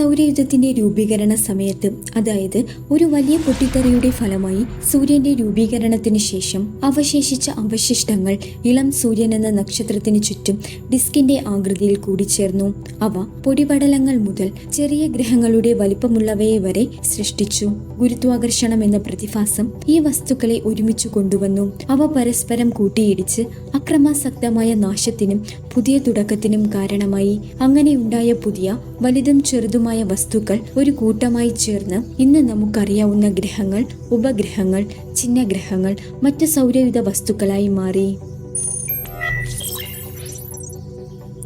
സൗരയുധത്തിന്റെ രൂപീകരണ സമയത്ത് അതായത് ഒരു വലിയ പൊട്ടിത്തെറിയുടെ ഫലമായി സൂര്യന്റെ രൂപീകരണത്തിന് ശേഷം അവശേഷിച്ച അവശിഷ്ടങ്ങൾ ഇളം സൂര്യൻ എന്ന നക്ഷത്രത്തിന് ചുറ്റും ഡിസ്കിന്റെ ആകൃതിയിൽ കൂടിച്ചേർന്നു അവ പൊടിപടലങ്ങൾ മുതൽ ചെറിയ ഗ്രഹങ്ങളുടെ വലിപ്പമുള്ളവയെ വരെ സൃഷ്ടിച്ചു. ഗുരുത്വാകർഷണം എന്ന പ്രതിഭാസം ഈ വസ്തുക്കളെ ഒരുമിച്ച് കൊണ്ടുവന്നു. അവ പരസ്പരം കൂട്ടിയിടിച്ച് അക്രമാസക്തമായ നാശത്തിനും പുതിയ തുടക്കത്തിനും കാരണമായി. അങ്ങനെയുണ്ടായ പുതിയ വലുതും ചെറുതുമായ വസ്തുക്കൾ ഒരു കൂട്ടമായി ചേർന്ന് ഇന്ന് നമുക്കറിയാവുന്ന ഗ്രഹങ്ങൾ ഉപഗ്രഹങ്ങൾ ചിഹ്നഗ്രഹങ്ങൾ മറ്റ് സൗരയുധ വസ്തുക്കളായി മാറി.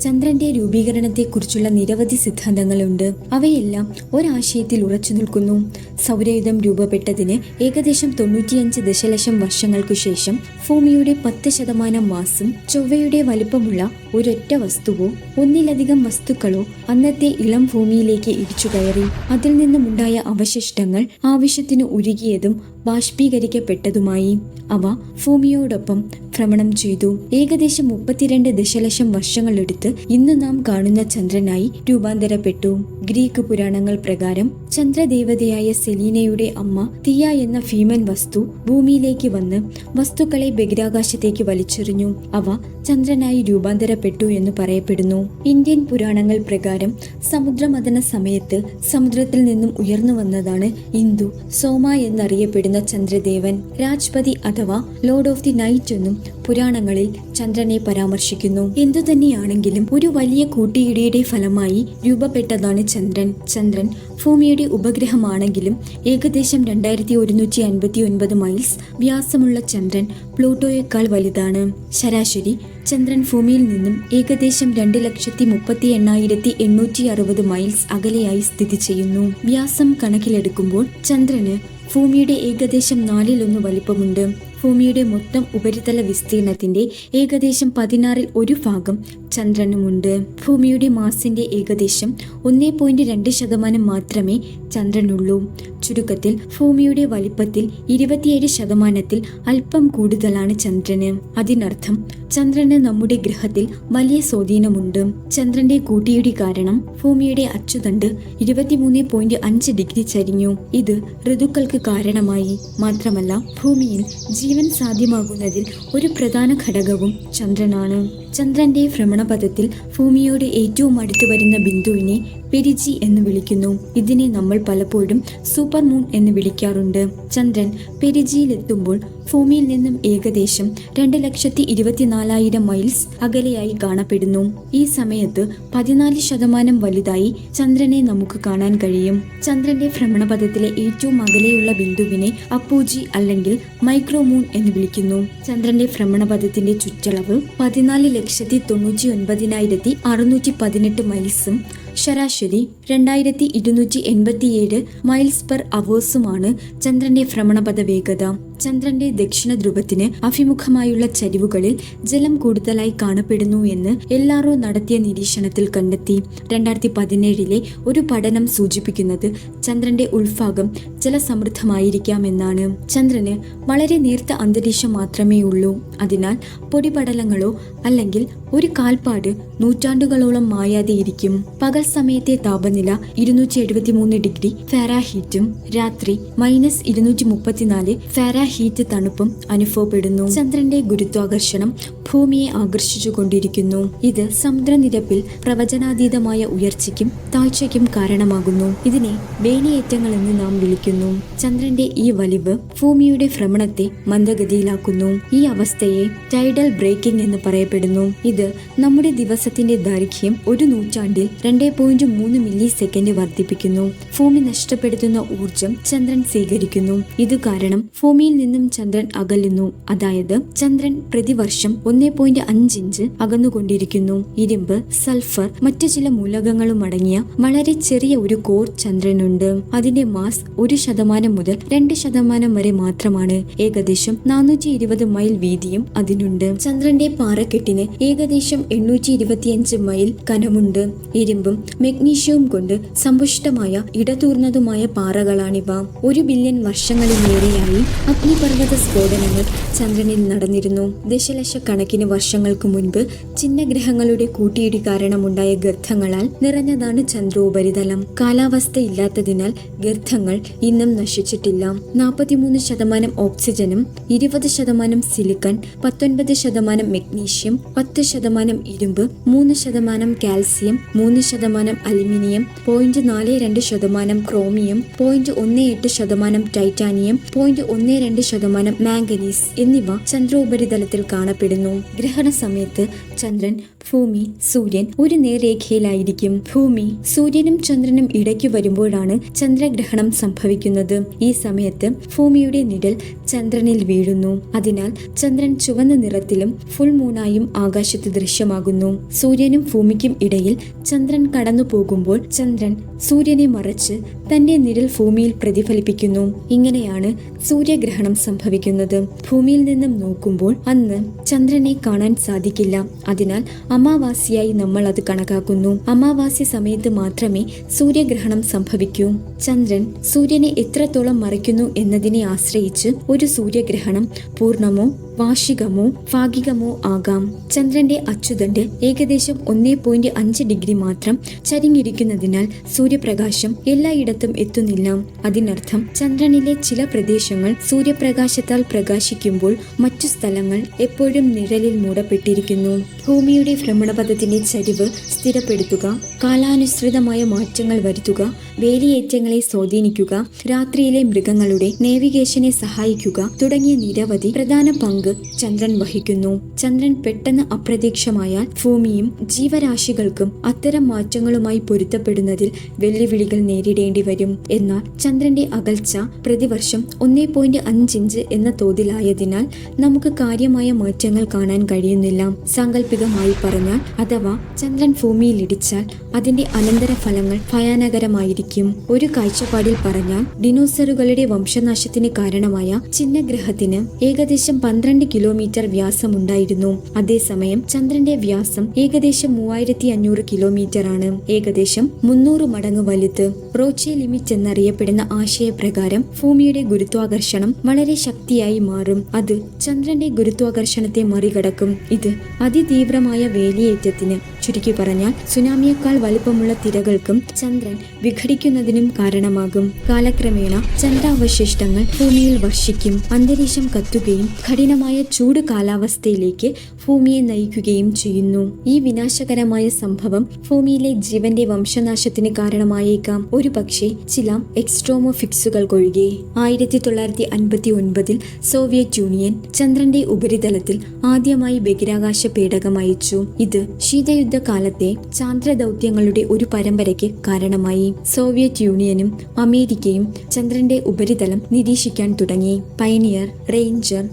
ചന്ദ്രന്റെ രൂപീകരണത്തെക്കുറിച്ചുള്ള നിരവധി സിദ്ധാന്തങ്ങളുണ്ട്. അവയെല്ലാം ഒരാശയത്തിൽ ഉറച്ചു നിൽക്കുന്നു. സൗരയുധം രൂപപ്പെട്ടതിന് ഏകദേശം തൊണ്ണൂറ്റിയഞ്ച് ദശലക്ഷം വർഷങ്ങൾക്കു ശേഷം ഭൂമിയുടെ പത്ത് ശതമാനം മാസും ചൊവ്വയുടെ വലിപ്പമുള്ള ഒരൊറ്റ വസ്തുവോ ഒന്നിലധികം വസ്തുക്കളോ അന്നത്തെ ഇളം ഭൂമിയിലേക്ക് ഇടിച്ചു കയറി. അതിൽ നിന്നുമുണ്ടായ അവശിഷ്ടങ്ങൾ ആവശ്യത്തിന് ഉരുകിയതും ബാഷ്പീകരിക്കപ്പെട്ടതുമായി. അവ ഭൂമിയോടൊപ്പം ഭ്രമണം ചെയ്തു. ഏകദേശം മുപ്പത്തിരണ്ട് ദശലക്ഷം വർഷങ്ങളെടുത്ത് ഇന്ന് നാം കാണുന്ന ചന്ദ്രനായി രൂപാന്തരപ്പെട്ടു. ഗ്രീക്ക് പുരാണങ്ങൾ പ്രകാരം ചന്ദ്രദേവതയായ സെലീനയുടെ അമ്മ തിയ എന്ന ഭീമൻ വസ്തു ഭൂമിയിലേക്ക് വന്ന് വസ്തുക്കളെ ബഹിരാകാശത്തേക്ക് വലിച്ചെറിഞ്ഞു. അവ ചന്ദ്രനായി രൂപാന്തരപ്പെട്ടു എന്ന് പറയപ്പെടുന്നു. ഇന്ത്യൻ പുരാണങ്ങൾ പ്രകാരം സമുദ്രമഥന സമയത്ത് സമുദ്രത്തിൽ നിന്നും ഉയർന്നു വന്നതാണ് ഇന്ദു. സോമ എന്നറിയപ്പെടുന്ന ചന്ദ്രദേവൻ. രാജ്പതി അഥവാ ലോർഡ് ഓഫ് ദി നൈറ്റ് എന്നും പുരാണങ്ങളിൽ ചന്ദ്രനെ പരാമർശിക്കുന്നു. എന്തു തന്നെയാണെങ്കിലും ഒരു വലിയ കൂട്ടിയിടിയുടെ ഫലമായി രൂപപ്പെട്ടതാണ് ചന്ദ്രൻ. ചന്ദ്രൻ ഭൂമിയുടെ ഉപഗ്രഹമാണെങ്കിലും ഏകദേശം രണ്ടായിരത്തി ഒരുന്നൂറ്റി അൻപത്തി ഒൻപത് മൈൽസ് വ്യാസമുള്ള ചന്ദ്രൻ പ്ലൂട്ടോയേക്കാൾ വലുതാണ്. ശരാശരി ചന്ദ്രൻ ഭൂമിയിൽ നിന്നും ഏകദേശം രണ്ട് ലക്ഷത്തി മുപ്പത്തി എണ്ണായിരത്തി എണ്ണൂറ്റി അറുപത് മൈൽസ് അകലെയായി സ്ഥിതി ചെയ്യുന്നു. വ്യാസം കണക്കിലെടുക്കുമ്പോൾ ചന്ദ്രന് ഭൂമിയുടെ ഏകദേശം നാലിലൊന്ന് വലിപ്പമുണ്ട്. ഭൂമിയുടെ മൊത്തം ഉപരിതല വിസ്തീർണത്തിന്റെ ഏകദേശം പതിനാറിൽ ഒരു ഭാഗം ചന്ദ്രനുമുണ്ട്. ഭൂമിയുടെ മാസിന്റെ ഏകദേശം ഒന്നേ പോയിന്റ് രണ്ട് ശതമാനം മാത്രമേ ചന്ദ്രനുള്ളൂ. ചുരുക്കത്തിൽ ഭൂമിയുടെ വലിപ്പത്തിൽ ഇരുപത്തിയേഴ് ശതമാനത്തിൽ അല്പം കൂടുതലാണ് ചന്ദ്രന്. അതിനർത്ഥം ചന്ദ്രന് നമ്മുടെ ഗ്രഹത്തിൽ വലിയ സ്വാധീനമുണ്ട്. ചന്ദ്രന്റെ കൂട്ടിയിടി കാരണം ഭൂമിയുടെ അച്ചുതണ്ട് ഇരുപത്തിമൂന്ന് പോയിന്റ് അഞ്ച് ഡിഗ്രി ചരിഞ്ഞു. ഇത് ഋതുക്കൾക്ക് കാരണമായി. മാത്രമല്ല ഭൂമിയിൽ ജീവൻ സാധ്യമാകുന്നതിൽ ഒരു പ്രധാന ഘടകവും ചന്ദ്രനാണ്. ചന്ദ്രന്റെ ഭ്രമണപഥത്തിൽ ഭൂമിയോട് ഏറ്റവും അടുത്ത് വരുന്ന ബിന്ദുവിനെ പെരിജി എന്ന് വിളിക്കുന്നു. ഇതിനെ നമ്മൾ പലപ്പോഴും സൂപ്പർ മൂൺ എന്ന് വിളിക്കാറുണ്ട്. ചന്ദ്രൻ പെരിജിയിലെത്തുമ്പോൾ ഭൂമിയിൽ നിന്നും ഏകദേശം രണ്ട് ലക്ഷത്തി ഇരുപത്തിനാലായിരം മൈൽസ് അകലെയായി കാണപ്പെടുന്നു. ഈ സമയത്ത് പതിനാല് ശതമാനം വലുതായി ചന്ദ്രനെ നമുക്ക് കാണാൻ കഴിയും. ചന്ദ്രന്റെ ഭ്രമണപഥത്തിലെ ഏറ്റവും അകലെയുള്ള ബിന്ദുവിനെ അപ്പൂജി അല്ലെങ്കിൽ മൈക്രോ മൂൺ എന്ന് വിളിക്കുന്നു. ചന്ദ്രന്റെ ഭ്രമണപഥത്തിന്റെ ചുറ്റളവ് പതിനാല് ലക്ഷത്തി തൊണ്ണൂറ്റി ഒൻപതിനായിരത്തി അറുന്നൂറ്റി പതിനെട്ട് മൈൽസും ശരാശരി രണ്ടായിരത്തി ഇരുന്നൂറ്റി എൺപത്തിയേഴ് മൈൽസ് പെർ അവേഴ്സുമാണ് ചന്ദ്രന്റെ ഭ്രമണപഥ വേഗത ചന്ദ്രന്റെ ദക്ഷിണ ധ്രുവത്തിന് അഭിമുഖമായുള്ള ചരിവുകളിൽ ജലം കൂടുതലായി കാണപ്പെടുന്നു എന്ന് എല്ലാറോ നടത്തിയ നിരീക്ഷണത്തിൽ കണ്ടെത്തി. രണ്ടായിരത്തി പതിനേഴിലെ ഒരു പഠനം സൂചിപ്പിക്കുന്നത് ചന്ദ്രന്റെ ഉൾഭാഗം ജലസമൃദ്ധമായിരിക്കാമെന്നാണ്. ചന്ദ്രന് വളരെ നേർത്ത അന്തരീക്ഷം മാത്രമേ ഉള്ളൂ. അതിനാൽ പൊടിപടലങ്ങളോ അല്ലെങ്കിൽ ഒരു കാൽപ്പാട് നൂറ്റാണ്ടുകളോളം മായാതെയിരിക്കും. പകൽ സമയത്തെ താപനില ഇരുന്നൂറ്റി എഴുപത്തി മൂന്ന് ഡിഗ്രി ഫാരാഹീറ്റും രാത്രി മൈനസ് ഇരുന്നൂറ്റി മുപ്പത്തിനാല് ഫാരാഹീറ്റ് തണുപ്പും അനുഭവപ്പെടുന്നു. ചന്ദ്രന്റെ ഗുരുത്വാകർഷണം ഭൂമിയെ ആകർഷിച്ചു കൊണ്ടിരിക്കുന്നു ഇത് സമുദ്രനിരപ്പിൽ പ്രവചനാതീതമായ ഉയർച്ചയ്ക്കും താഴ്ചയ്ക്കും കാരണമാകുന്നു. ഇതിനെ വേലിയേറ്റങ്ങൾ എന്ന് നാം വിളിക്കുന്നു. ചന്ദ്രന്റെ ഈ വലിവ് ഭൂമിയുടെ ഭ്രമണത്തെ മന്ദഗതിയിലാക്കുന്നു. ഈ അവസ്ഥയെ ടൈഡൽ ബ്രേക്കിംഗ് എന്ന് പറയപ്പെടുന്നു. ഇത് നമ്മുടെ ദിവസത്തിന്റെ ദൈർഘ്യം ഒരു നൂറ്റാണ്ടിൽ രണ്ടേ പോയിന്റ് മൂന്ന് മില്ലി സെക്കൻഡ് വർദ്ധിപ്പിക്കുന്നു. ഭൂമി നഷ്ടപ്പെടുത്തുന്ന ഊർജം ചന്ദ്രൻ സ്വീകരിക്കുന്നു. ഇത് കാരണം ഭൂമിയിൽ നിന്നും ചന്ദ്രൻ അകലുന്നു. അതായത് ചന്ദ്രൻ പ്രതിവർഷം ഒന്നേ പോയിന്റ് അഞ്ച് ഇഞ്ച് അകന്നുകൊണ്ടിരിക്കുന്നു. ഇരുമ്പ് സൾഫർ മറ്റു ചില മൂലകങ്ങളും അടങ്ങിയ വളരെ ചെറിയ ഒരു കോർ ചന്ദ്രനുണ്ട്. അതിന്റെ മാസ് ഒരു ശതമാനം മുതൽ രണ്ട് ശതമാനം വരെ മാത്രമാണ്. ഏകദേശം നാനൂറ്റി ഇരുപത് മൈൽ വീതിയും അതിനുണ്ട്. ചന്ദ്രന്റെ പാറക്കെട്ടിന് ഏകദേശം എണ്ണൂറ്റി ഇരുപത്തിയഞ്ച് മൈൽ കനമുണ്ട്. ഇരുമ്പും മെഗ്നീഷ്യവും കൊണ്ട് സമ്പുഷ്ടമായ ഇടതൂർന്നതുമായ പാറകളാണിവ. ഒരു ബില്യൺ വർഷങ്ങളിലേറെയായി അഗ്നിപർവത സ്ഫോടനങ്ങൾ ചന്ദ്രനിൽ നടന്നിരുന്നു. ദശലക്ഷക്കണക്കിന് വർഷങ്ങൾക്ക് മുൻപ് ചിഹ്നഗ്രഹങ്ങളുടെ കൂട്ടിയിടി കാരണമുണ്ടായ ഗർത്തങ്ങളാൽ നിറഞ്ഞതാണ് ചന്ദ്രോപരിതലം. കാലാവസ്ഥയില്ലാത്തതിനാൽ ഗർത്തങ്ങൾ ഇന്നും നശിച്ചിട്ടില്ല. നാൽപ്പത്തിമൂന്ന് ശതമാനം ഓക്സിജനും ഇരുപത് ശതമാനം സിലിക്കൺ പത്തൊൻപത് ശതമാനം മെഗ്നീഷ്യം പത്ത് ശതമാനം ഇരുമ്പ് മൂന്ന് ശതമാനം കാൽസ്യം മൂന്ന് ശതമാനം അലുമിനിയം പോയിന്റ് നാല് രണ്ട് ശതമാനം ക്രോമിയം പോയിന്റ് ഒന്ന് എട്ട് ശതമാനം ടൈറ്റാനിയം പോയിന്റ് ഒന്ന് രണ്ട് ശതമാനം മാംഗനീസ് എന്നിവ ചന്ദ്രോപരിതലത്തിൽ കാണപ്പെടുന്നു. ഗ്രഹണ സമയത്ത് ചന്ദ്രൻ ഭൂമി സൂര്യൻ ഒരു നേർരേഖയിലായിരിക്കും. ഭൂമി സൂര്യനും ചന്ദ്രനും ഇടയ്ക്ക് വരുമ്പോഴാണ് ചന്ദ്രഗ്രഹണം സംഭവിക്കുന്നത്. ഈ സമയത്ത് ഭൂമിയുടെ നിഴൽ ചന്ദ്രനിൽ വീഴുന്നു. അതിനാൽ ചന്ദ്രൻ ചുവന്ന നിറത്തിലും ഫുൾ മൂണായും ആകാശത്ത് ദൃശ്യമാകുന്നു. സൂര്യനും ഭൂമിക്കും ഇടയിൽ ചന്ദ്രൻ കടന്നു പോകുമ്പോൾ ചന്ദ്രൻ സൂര്യനെ മറച്ച് തന്റെ നിഴൽ ഭൂമിയിൽ പ്രതിഫലിപ്പിക്കുന്നു. ഇങ്ങനെയാണ് സൂര്യഗ്രഹണം സംഭവിക്കുന്നത്. ഭൂമിയിൽ നിന്നും നോക്കുമ്പോൾ അന്ന് ചന്ദ്രനെ കാണാൻ സാധിക്കില്ല. അതിനാൽ അമാവാസ്യയായി നമ്മൾ അത് കണക്കാക്കുന്നു. അമാവാസ്യ സമയത്ത് മാത്രമേ സൂര്യഗ്രഹണം സംഭവിക്കൂ. ചന്ദ്രൻ സൂര്യനെ എത്രത്തോളം മറയ്ക്കുന്നു എന്നതിനെ ആശ്രയിച്ച് ഒരു സൂര്യഗ്രഹണം പൂർണമോ വാർഷികമോ ഭാഗികമോ ആകാം. ചന്ദ്രന്റെ അച്ചുതണ്ട് ഏകദേശം ഒന്നേ പോയിന്റ് അഞ്ച് ഡിഗ്രി മാത്രം ചരിഞ്ഞിരിക്കുന്നതിനാൽ സൂര്യപ്രകാശം എല്ലായിടത്തും എത്തുന്നില്ല. അതിനർത്ഥം ചന്ദ്രനിലെ ചില പ്രദേശങ്ങൾ സൂര്യപ്രകാശത്താൽ പ്രകാശിക്കുമ്പോൾ മറ്റു സ്ഥലങ്ങൾ എപ്പോഴും നിഴലിൽ മൂടപ്പെട്ടിരിക്കുന്നു. ഭൂമിയുടെ ഭ്രമണപഥത്തിന്റെ ചരിവ് സ്ഥിരപ്പെടുത്തുക കാലാനുസൃതമായ മാറ്റങ്ങൾ വരുത്തുക വേലിയേറ്റങ്ങളെ സ്വാധീനിക്കുക രാത്രിയിലെ മൃഗങ്ങളുടെ നേവിഗേഷനെ സഹായിക്കുക തുടങ്ങിയ നിരവധി പ്രധാന പങ്ക് ചന്ദ്രൻ വഹിക്കുന്നു. ചന്ദ്രൻ പെട്ടെന്ന് അപ്രത്യക്ഷമായാൽ ഭൂമിയും ജീവരാശികൾക്കും അത്തരം മാറ്റങ്ങളുമായി പൊരുത്തപ്പെടുന്നതിൽ വെല്ലുവിളികൾ നേരിടേണ്ടി വരും. എന്നാൽ ചന്ദ്രന്റെ അകൽച്ച പ്രതിവർഷം ഒന്നേ പോയിന്റ് അഞ്ചിഞ്ച് എന്ന തോതിലായതിനാൽ നമുക്ക് കാര്യമായ മാറ്റങ്ങൾ കാണാൻ കഴിയുന്നില്ല. സാങ്കല്പികമായി പറഞ്ഞാൽ അഥവാ ചന്ദ്രൻ ഭൂമിയിൽ ഇടിച്ചാൽ അതിന്റെ അനന്തര ഫലങ്ങൾ ഭയാനകരമായിരിക്കും. ഒരു കാഴ്ചപ്പാടിൽ പറഞ്ഞാൽ ഡിനോസറുകളുടെ വംശനാശത്തിന് കാരണമായ ചിഹ്നഗ്രഹത്തിന് ഏകദേശം പന്ത്രണ്ട് കിലോമീറ്റർ വ്യാസമുണ്ടായിരുന്നു. അതേസമയം ചന്ദ്രന്റെ വ്യാസം ഏകദേശം മൂവായിരത്തി അഞ്ഞൂറ് കിലോമീറ്റർ ആണ് ഏകദേശം മുന്നൂറ് മടങ്ങ് വലുത്. റോച്ചെ ലിമിറ്റ് എന്നറിയപ്പെടുന്ന ആശയപ്രകാരം ഭൂമിയുടെ ഗുരുത്വാകർഷണം വളരെ ശക്തിയായി മാറും. അത് ചന്ദ്രന്റെ ഗുരുത്വാകർഷണത്തെ മറികടക്കും. ഇത് അതിതീവ്രമായ വേലിയേറ്റത്തിന് ചുരുക്കി പറഞ്ഞാൽ സുനാമിയേക്കാൾ വലുപ്പമുള്ള തിരകൾക്കും ചന്ദ്രൻ വിഘടിക്കുന്നതിനും കാരണമാകും. കാലക്രമേണ ചന്ദ്രാവശിഷ്ടങ്ങൾ ഭൂമിയിൽ വർഷിക്കും. അന്തരീക്ഷം കത്തുകയും കഠിനമായ ചൂട് കാലാവസ്ഥയിലേക്ക് ഭൂമിയെ നയിക്കുകയും ചെയ്യുന്നു. ഈ വിനാശകരമായ സംഭവം ഭൂമിയിലെ ജീവന്റെ വംശനാശത്തിന് കാരണമായേക്കാം. ഒരു പക്ഷേ ചില എക്സ്ട്രോമോഫിക്സുകൾക്കൊഴികെ ആയിരത്തി തൊള്ളായിരത്തി അൻപത്തി ഒൻപതിൽ സോവിയറ്റ് യൂണിയൻ ചന്ദ്രന്റെ ഉപരിതലത്തിൽ ആദ്യമായി ബഹിരാകാശ പേടകം അയച്ചു. ഇത് ശീതയുദ്ധ കാലത്തെ ചാന്ദ്രദൗത്യങ്ങളുടെ ഒരു പരമ്പരയ്ക്ക് കാരണമായി. സോവിയറ്റ് യൂണിയനും അമേരിക്കയും ചന്ദ്രന്റെ ഉപരിതലം നിരീക്ഷിക്കാൻ തുടങ്ങി. പയനിയർ റേഞ്ചർ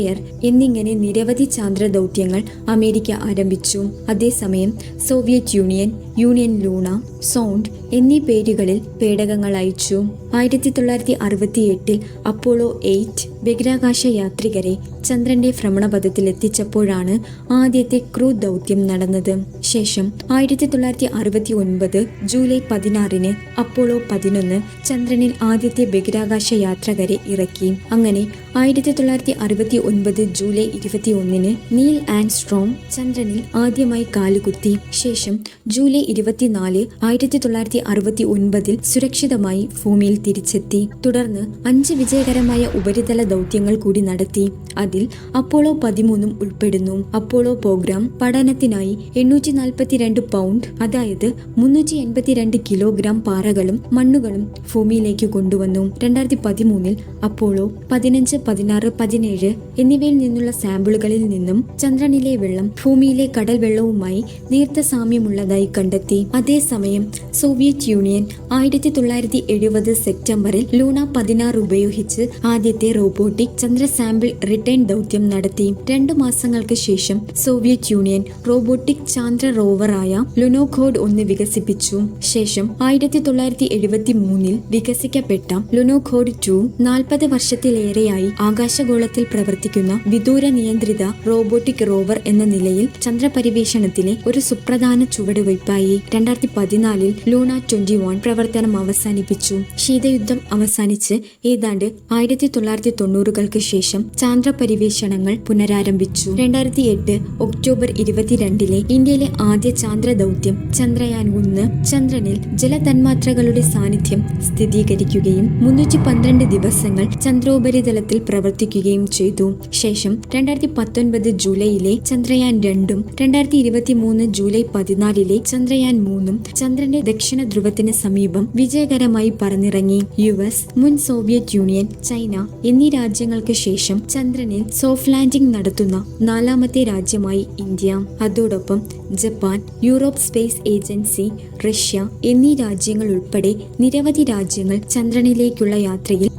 സർവേയർ എന്നിങ്ങനെ നിരവധി ചാന്ദ്രദൗത്യങ്ങൾ അമേരിക്ക ആരംഭിച്ചു. അതേസമയം Soviet Union Union Luna Zond എന്നീ പേരുകളിൽ പേടകങ്ങൾ അയച്ചു. ആയിരത്തി തൊള്ളായിരത്തി അറുപത്തി എട്ടിൽ അപ്പോളോ എയ്റ്റ് ബഹിരാകാശ യാത്രികരെ ചന്ദ്രന്റെ ഭ്രമണപഥത്തിൽ എത്തിച്ചപ്പോഴാണ് ആദ്യത്തെ ക്രൂ ദൗത്യം നടന്നത്. ശേഷം ആയിരത്തി തൊള്ളായിരത്തി അറുപത്തി ഒൻപത് ജൂലൈ പതിനാറിന് അപ്പോളോ പതിനൊന്ന് ചന്ദ്രനിൽ ആദ്യത്തെ ബഹിരാകാശ യാത്രകരെ ഇറക്കി. അങ്ങനെ ആയിരത്തി തൊള്ളായിരത്തി അറുപത്തി ഒൻപത് ജൂലൈ ഇരുപത്തി ഒന്നിന് നീൽ ആൻഡ് സ്ട്രോം ചന്ദ്രനിൽ ആദ്യമായി കാലുകുത്തി. ശേഷം ജൂലൈ ഇരുപത്തിനാല് ആയിരത്തി തൊള്ളായിരത്തി അറുപത്തി ഒൻപതിൽ സുരക്ഷിതമായി ഭൂമിയിൽ തിരിച്ചെത്തി. തുടർന്ന് അഞ്ച് വിജയകരമായ ഉപരിതല ദൗത്യങ്ങൾ കൂടി നടത്തി. അതിൽ അപ്പോളോ പതിമൂന്നും ഉൾപ്പെടുന്നു. അപ്പോളോ പ്രോഗ്രാം പഠനത്തിനായി എണ്ണൂറ്റി നാൽപ്പത്തിരണ്ട് പൗണ്ട് അതായത് മുന്നൂറ്റി എൺപത്തിരണ്ട് കിലോഗ്രാം പാറകളും മണ്ണുകളും ഭൂമിയിലേക്ക് കൊണ്ടുവന്നു. രണ്ടായിരത്തി പതിമൂന്നിൽ അപ്പോളോ പതിനഞ്ച് പതിനാറ് പതിനേഴ് എന്നിവയിൽ നിന്നുള്ള സാമ്പിളുകളിൽ നിന്നും ചന്ദ്രനിലെ വെള്ളം ഭൂമിയിലെ കടൽ വെള്ളവുമായി നേർത്ത സാമ്യമുള്ളതായി കണ്ടെത്തി. അതേസമയം സോവിയറ്റ് യൂണിയൻ ആയിരത്തി തൊള്ളായിരത്തി എഴുപത് സെപ്റ്റംബറിൽ ലൂണ പതിനാറ് ഉപയോഗിച്ച് ആദ്യത്തെ റോബോട്ടിക് ചന്ദ്ര സാമ്പിൾ റിട്ടേൺ ദൗത്യം നടത്തി. രണ്ടു മാസങ്ങൾക്ക് ശേഷം സോവിയറ്റ് യൂണിയൻ റോബോട്ടിക് ചാന്ദ്ര റോവറായ ലുനോഖോഡ് ഒന്ന് വികസിപ്പിച്ചു. ശേഷം ആയിരത്തി തൊള്ളായിരത്തി എഴുപത്തി മൂന്നിൽ വികസിക്കപ്പെട്ട ലുനോഖോഡ് ടു നാൽപ്പത് വർഷത്തിലേറെയായി ആകാശഗോളത്തിൽ പ്രവർത്തിക്കുന്ന വിദൂര നിയന്ത്രിത റോബോട്ടിക് റോവർ എന്ന നിലയിൽ ചന്ദ്രപരിവേഷണത്തിലെ ഒരു സുപ്രധാന ചുവടുവയ്പായി രണ്ടായിരത്തി പതിനാലിൽ ലൂണ ട്വന്റി വൺ പ്രവർത്തനം അവസാനിപ്പിച്ചു. ശീതയുദ്ധം അവസാനിച്ച് ഏതാണ്ട് ആയിരത്തി തൊള്ളായിരത്തി തൊണ്ണൂറുകൾക്ക് ശേഷം ചാന്ദ്ര പര്യവേഷണങ്ങൾ പുനരാരംഭിച്ചു. രണ്ടായിരത്തി എട്ട് ഒക്ടോബർ ഇരുപത്തിരണ്ടിലെ ഇന്ത്യയിലെ ആദ്യ ചാന്ദ്ര ദൗത്യം ചന്ദ്രയാൻ ഒന്ന് ചന്ദ്രനിൽ ജലതന്മാത്രകളുടെ സാന്നിധ്യം സ്ഥിരീകരിക്കുകയും മുന്നൂറ്റി പന്ത്രണ്ട് ദിവസങ്ങൾ ചന്ദ്രോപരിതലത്തിൽ പ്രവർത്തിക്കുകയും ചെയ്തു. ശേഷം രണ്ടായിരത്തി പത്തൊൻപത് ജൂലൈയിലെ ചന്ദ്രയാൻ രണ്ടും രണ്ടായിരത്തി ഇരുപത്തി മൂന്ന് ജൂലൈ പതിനാലിലെ ചന്ദ്രയാൻ മൂന്നും ചന്ദ്രന്റെ ദക്ഷിണ ധ്രുവത്തിന് സമീപം വിജയകരമായി പറന്നിറങ്ങി യു എസ് മുൻ സോവിയറ്റ് യൂണിയൻ ചൈന എന്നീ രാജ്യങ്ങൾക്ക് ശേഷം ചന്ദ്രനിൽ സോഫ്റ്റ് ലാൻഡിംഗ് നടത്തുന്ന നാലാമത്തെ രാജ്യമായി ഇന്ത്യ. അതോടൊപ്പം Japan Europe space agency Russia എന്നീ രാജ്യങ്ങൾ ഉൾപ്പെടെ നിരവധി രാജ്യങ്ങൾ ചന്ദ്രനിലേക്കുള്ള യാത്രയിൽ